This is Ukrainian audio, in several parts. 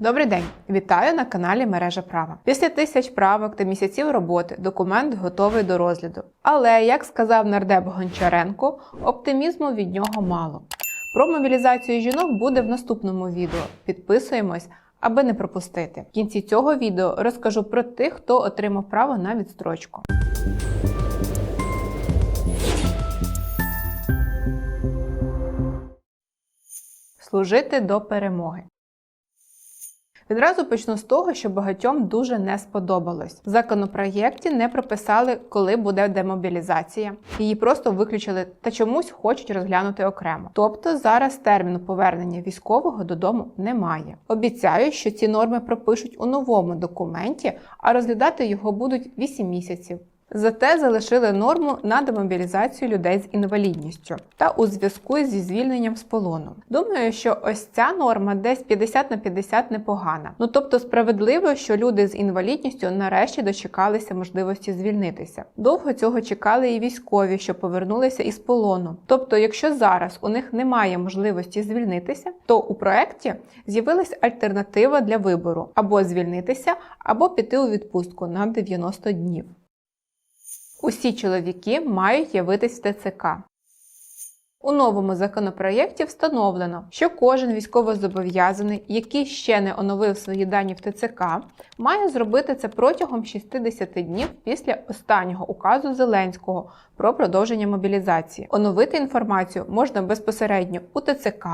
Добрий день, вітаю на каналі Мережа Права. Після тисяч правок та місяців роботи документ готовий до розгляду. Але, як сказав нардеп Гончаренко, оптимізму від нього мало. Про мобілізацію жінок буде в наступному відео. Підписуємось, аби не пропустити. В кінці цього відео розкажу про тих, хто отримав право на відстрочку. Служити до перемоги. Відразу почну з того, що багатьом дуже не сподобалось. В законопроєкті не прописали, коли буде демобілізація. Її просто виключили та чомусь хочуть розглянути окремо. Тобто зараз терміну повернення військового додому немає. Обіцяю, що ці норми пропишуть у новому документі, а розглядати його будуть 8 місяців. Зате залишили норму на демобілізацію людей з інвалідністю та у зв'язку зі звільненням з полону. Думаю, що ось ця норма десь 50 на 50 непогана. Ну тобто справедливо, що люди з інвалідністю нарешті дочекалися можливості звільнитися. Довго цього чекали і військові, що повернулися із полону. Тобто, якщо зараз у них немає можливості звільнитися, то у проекті з'явилась альтернатива для вибору або звільнитися, або піти у відпустку на 90 днів. Усі чоловіки мають явитись в ТЦК. У новому законопроєкті встановлено, що кожен військовозобов'язаний, який ще не оновив свої дані в ТЦК, має зробити це протягом 60 днів після останнього указу Зеленського про продовження мобілізації. Оновити інформацію можна безпосередньо у ТЦК,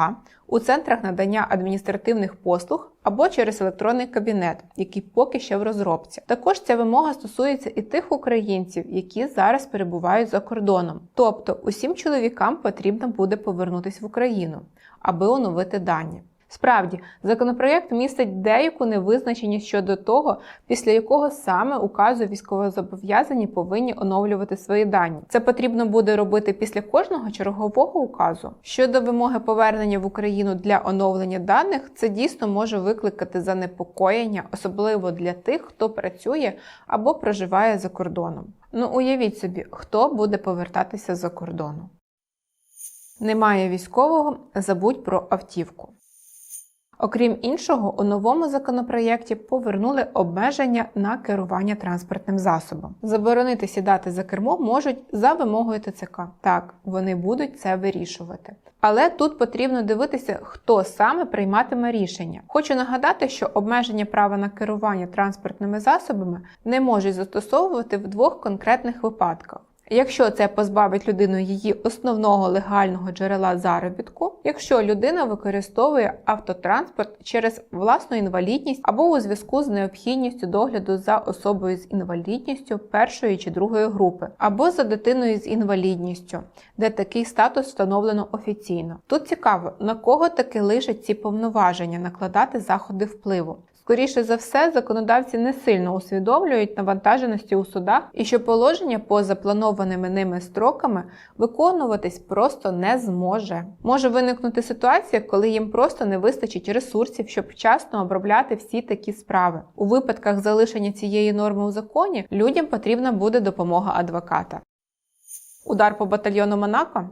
у центрах надання адміністративних послуг або через електронний кабінет, який поки ще в розробці. Також ця вимога стосується і тих українців, які зараз перебувають за кордоном. Тобто усім чоловікам потрібно буде повернутися в Україну, аби оновити дані. Справді, законопроєкт містить деяку невизначеність щодо того, після якого саме указу військовозобов'язані повинні оновлювати свої дані. Це потрібно буде робити після кожного чергового указу. Щодо вимоги повернення в Україну для оновлення даних, це дійсно може викликати занепокоєння, особливо для тих, хто працює або проживає за кордоном. Ну уявіть собі, хто буде повертатися за кордону. Немає військового, забудь про автівку. Окрім іншого, у новому законопроєкті повернули обмеження на керування транспортним засобом. Заборонити сідати за кермо можуть за вимогою ТЦК. Так, вони будуть це вирішувати. Але тут потрібно дивитися, хто саме прийматиме рішення. Хочу нагадати, що обмеження права на керування транспортними засобами не можуть застосовувати в двох конкретних випадках. Якщо це позбавить людину її основного легального джерела заробітку, якщо людина використовує автотранспорт через власну інвалідність або у зв'язку з необхідністю догляду за особою з інвалідністю першої чи другої групи, або за дитиною з інвалідністю, де такий статус встановлено офіційно. Тут цікаво, на кого таки лишать ці повноваження накладати заходи впливу. Скоріше за все, законодавці не сильно усвідомлюють навантаженості у судах і що положення по запланованими ними строками виконуватись просто не зможе. Може виникнути ситуація, коли їм просто не вистачить ресурсів, щоб вчасно обробляти всі такі справи. У випадках залишення цієї норми у законі людям потрібна буде допомога адвоката. Удар по батальйону Монако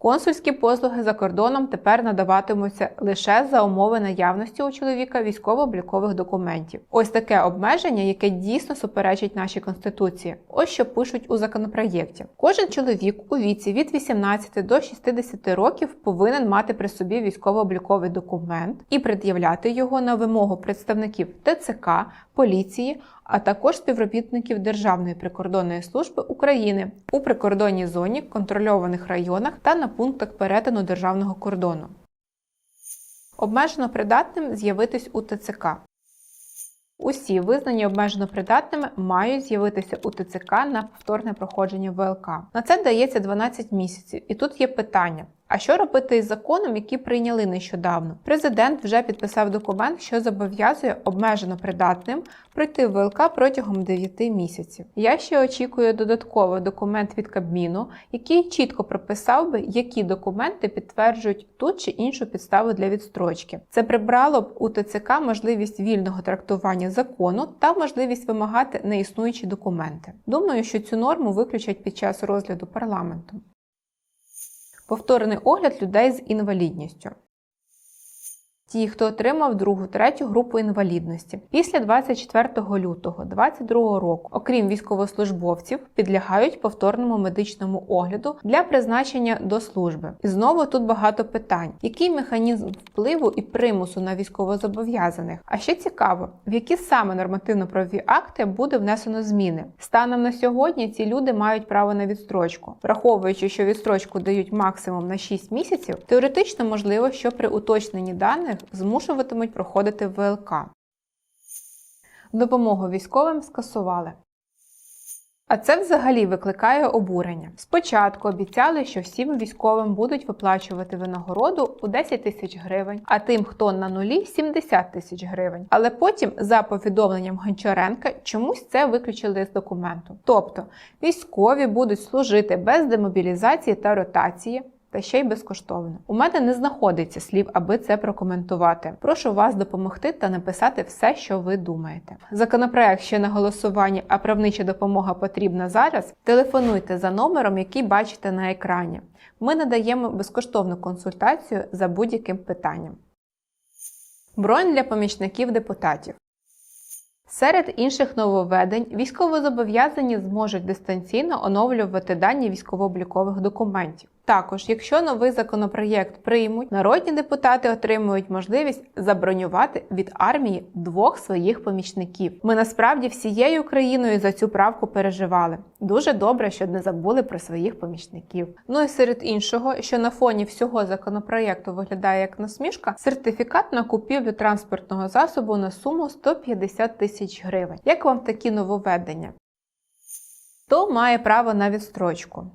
Консульські послуги за кордоном тепер надаватимуться лише за умови наявності у чоловіка військово-облікових документів. Ось таке обмеження, яке дійсно суперечить нашій конституції. Ось що пишуть у законопроєкті. Кожен чоловік у віці від 18 до 60 років повинен мати при собі військово-обліковий документ і пред'являти його на вимогу представників ТЦК, поліції, а також співробітників Державної прикордонної служби України у прикордонній зоні, контрольованих районах та на пунктах перетину державного кордону. Обмежено придатним з'явитись у ТЦК. Усі визнані обмежено придатними мають з'явитися у ТЦК на повторне проходження ВЛК. На це дається 12 місяців, і тут є питання: А що робити із законом, який прийняли нещодавно? Президент вже підписав документ, що зобов'язує обмежено придатним пройти ВЛК протягом 9 місяців. Я ще очікую додатковий документ від Кабміну, який чітко прописав би, які документи підтверджують ту чи іншу підставу для відстрочки. Це прибрало б у ТЦК можливість вільного трактування закону та можливість вимагати неіснуючі документи. Думаю, що цю норму виключать під час розгляду парламенту. Повторений огляд людей з інвалідністю. Ті, хто отримав другу, третю групу інвалідності. Після 24 лютого 2022 року, окрім військовослужбовців, підлягають повторному медичному огляду для призначення до служби. І знову тут багато питань: який механізм впливу і примусу на військовозобов'язаних? А ще цікаво, в які саме нормативно-правові акти буде внесено зміни. Станом на сьогодні ці люди мають право на відстрочку, враховуючи, що відстрочку дають максимум на 6 місяців, теоретично можливо, що при уточненні даних змушуватимуть проходити ВЛК. Допомогу військовим скасували. А це взагалі викликає обурення. Спочатку обіцяли, що всім військовим будуть виплачувати винагороду у 10 тисяч гривень, а тим, хто на нулі 70 тисяч гривень. Але потім, за повідомленням Гончаренка, чомусь це виключили з документу. Тобто військові будуть служити без демобілізації та ротації. Та ще й безкоштовно. У мене не знаходиться слів, аби це прокоментувати. Прошу вас допомогти та написати все, що ви думаєте. Законопроект ще на голосуванні, а правнича допомога потрібна зараз. Телефонуйте за номером, який бачите на екрані. Ми надаємо безкоштовну консультацію за будь-яким питанням. Бронь для помічників депутатів. Серед інших нововведень військовозобов'язані зможуть дистанційно оновлювати дані військово-облікових документів. Також, якщо новий законопроєкт приймуть, народні депутати отримують можливість забронювати від армії двох своїх помічників. Ми насправді всією країною за цю правку переживали. Дуже добре, що не забули про своїх помічників. Ну і серед іншого, що на фоні всього законопроєкту виглядає як насмішка, сертифікат на купівлю транспортного засобу на суму 150 тисяч гривень. Як вам такі нововведення? Хто має право на відстрочку?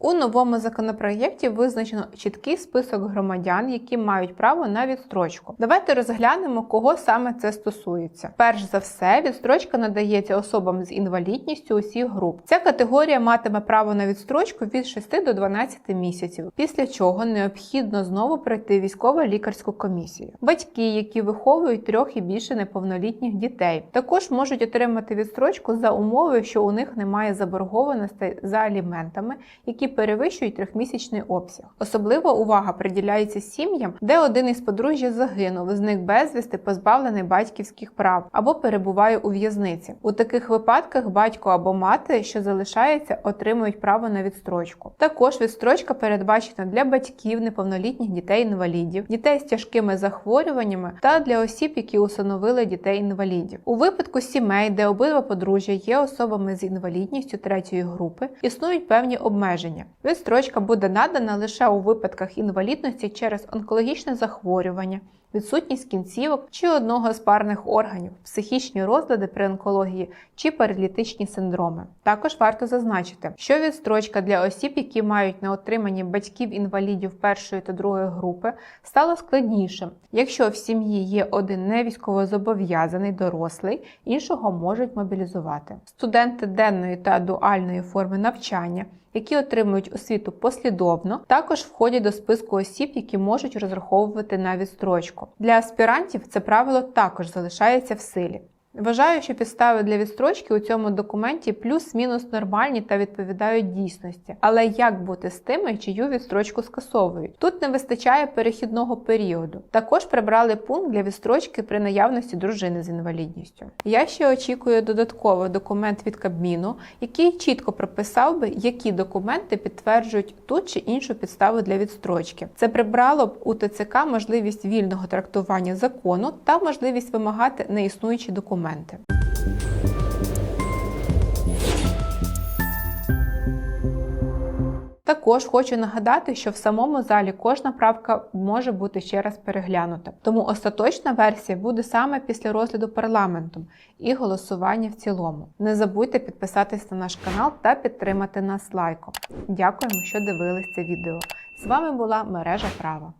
У новому законопроєкті визначено чіткий список громадян, які мають право на відстрочку. Давайте розглянемо, кого саме це стосується. Перш за все, відстрочка надається особам з інвалідністю усіх груп. Ця категорія матиме право на відстрочку від 6 до 12 місяців, після чого необхідно знову пройти військово-лікарську комісію. Батьки, які виховують трьох і більше неповнолітніх дітей, також можуть отримати відстрочку за умови, що у них немає заборгованостей за аліментами, які перевищують трьохмісячний обсяг. Особлива увага приділяється сім'ям, де один із подружжя загинув, зник безвісти, позбавлений батьківських прав або перебуває у в'язниці. У таких випадках батько або мати, що залишається, отримують право на відстрочку. Також відстрочка передбачена для батьків неповнолітніх дітей-інвалідів, дітей з тяжкими захворюваннями та для осіб, які усиновили дітей-інвалідів. У випадку сімей, де обидва подружжя є особами з інвалідністю третьої групи, існують певні обмеження. Відстрочка буде надана лише у випадках інвалідності через онкологічне захворювання, відсутність кінцівок чи одного з парних органів, психічні розлади при онкології чи паралітичні синдроми. Також варто зазначити, що відстрочка для осіб, які мають на отриманні батьків-інвалідів першої та другої групи, стала складнішим, якщо в сім'ї є один невійськовозобов'язаний дорослий, іншого можуть мобілізувати. Студенти денної та дуальної форми навчання які отримують освіту послідовно, також входять до списку осіб, які можуть розраховувати на відстрочку. Для аспірантів це правило також залишається в силі. Вважаю, що підстави для відстрочки у цьому документі плюс-мінус нормальні та відповідають дійсності. Але як бути з тими, чию відстрочку скасовують? Тут не вистачає перехідного періоду. Також прибрали пункт для відстрочки при наявності дружини з інвалідністю. Я ще очікую додатковий документ від Кабміну, який чітко прописав би, які документи підтверджують ту чи іншу підставу для відстрочки. Це прибрало б у ТЦК можливість вільного трактування закону та можливість вимагати неіснуючі документи документи. Також хочу нагадати, що в самому залі кожна правка може бути ще раз переглянута, тому остаточна версія буде саме після розгляду парламентом і голосування в цілому. Не забудьте підписатись на наш канал та підтримати нас лайком. Дякуємо, що дивились це відео. З вами була мережа права.